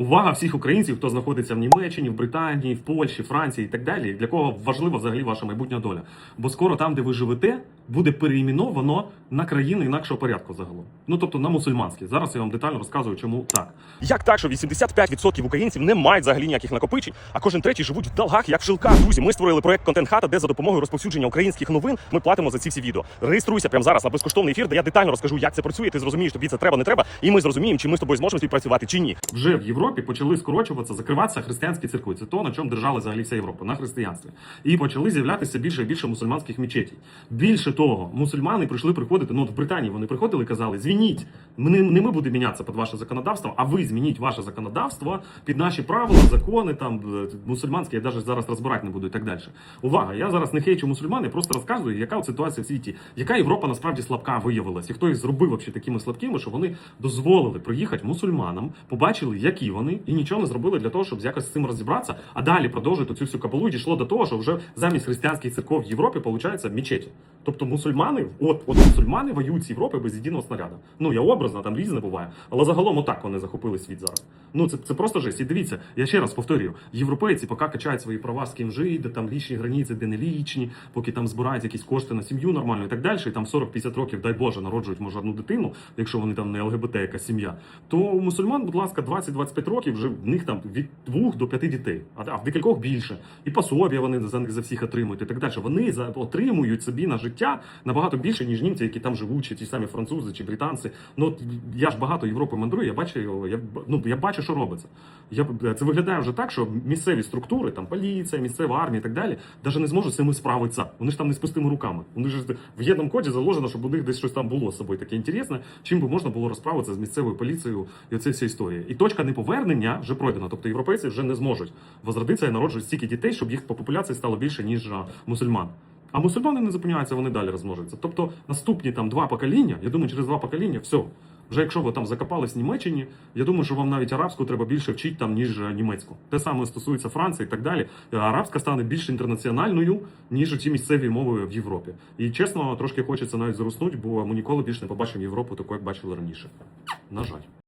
Увага всіх українців, хто знаходиться в Німеччині, в Британії, в Польщі, Франції і так далі, для кого важлива взагалі ваша майбутня доля. Бо скоро там, де ви живете, буде переіменовано на країни інакшого порядку загалом. Ну тобто на мусульманські. Зараз я вам детально розказую, чому так. Як так, що 85% українців не мають взагалі ніяких накопичень, а кожен третій живуть в долгах, як в жилках. Друзі, ми створили проект Контент Хата, де за допомогою розповсюдження українських новин ми платимо за ці всі відео. Реєструйся прямо зараз на безкоштовний ефір, де я детально розкажу, як це працює. Ти зрозумієш, тобі це треба, не треба, і ми зрозуміємо, чи ми з тобою зможемо співпрацювати чи ні. Вже в Європі почали скорочуватися, закриватися християнські церкви. Це то, на чому держала взагалі вся Європа, на християнстві. І почали з'являтися більше і більше мусульманських мечетей. Більше того, мусульмани прийшли приходити. Ну, от в Британії вони приходили і казали: звініть, ми не, ми будемо мінятися під ваше законодавство, а ви змініть ваше законодавство під наші правила, закони, там е, мусульманські, я навіть зараз розбирати не буду і так далі. Увага! Я зараз не хейчу мусульман, я просто розказую, яка от ситуація в світі, яка Європа насправді слабка виявилась, і хто їх зробив вообще такими слабкими, що вони дозволили приїхати мусульманам, побачили, які вони, і нічого не зробили для того, щоб якось з цим розібратися. А далі продовжують цю всю кабалу і дійшло до того, що вже замість християнських церков в Європі виходить мечеті. Тобто мусульмани, от, от мусульмани воюють з Європи без єдиного снаряда. Ну я образно, там різне буває, але загалом отак вони захопили світ зараз. Ну це, це просто жесть. І дивіться, я ще раз повторюю: європейці поки качають свої права з ким жити, де там лічні границі, де не лічні, поки там збирають якісь кошти на сім'ю нормально і так далі. І там 40-50 років, дай Боже, народжують може одну дитину, якщо вони там не ЛГБТ якась сім'я. То у мусульман, будь ласка, 20-25 років вже в них там від 2 до 5 дітей, а в декількох більше. І пособія вони за них за всіх отримують і так далі. Вони за отримують собі на життя набагато більше, ніж німці, які там живуть, чи ті самі французи, чи британці. Ну от я ж багато Європи мандрую, я бачу, я ну я бачу, що робиться. Я це виглядає вже так, що місцеві структури, там поліція, місцева армія і так далі, навіть не зможуть з цим справитися. Вони ж там не з пустими руками. Вони ж в єдному коді заложено, щоб у них десь щось там було з собою таке інтересне, чим би можна було розправитися з місцевою поліцією і оце вся історія. І точка неповернення вже пройдена. Тобто європейці вже не зможуть возродитися і народжувати стільки дітей, щоб їх по популяції стало більше ніж мусульман. А мусульмани не зупиняються, вони далі розмножуються. Тобто наступні там два покоління, я думаю, через два покоління все. Вже якщо ви там закопались в Німеччині, я думаю, що вам навіть арабську треба більше вчити там, ніж е, німецьку. Те саме стосується Франції і так далі. Е, Арабська стане більш інтернаціональною, ніж ті місцеві мови в Європі. І чесно, трошки хочеться навіть зруснути, бо ми ніколи більше не побачимо Європу таку, як бачили раніше. На жаль.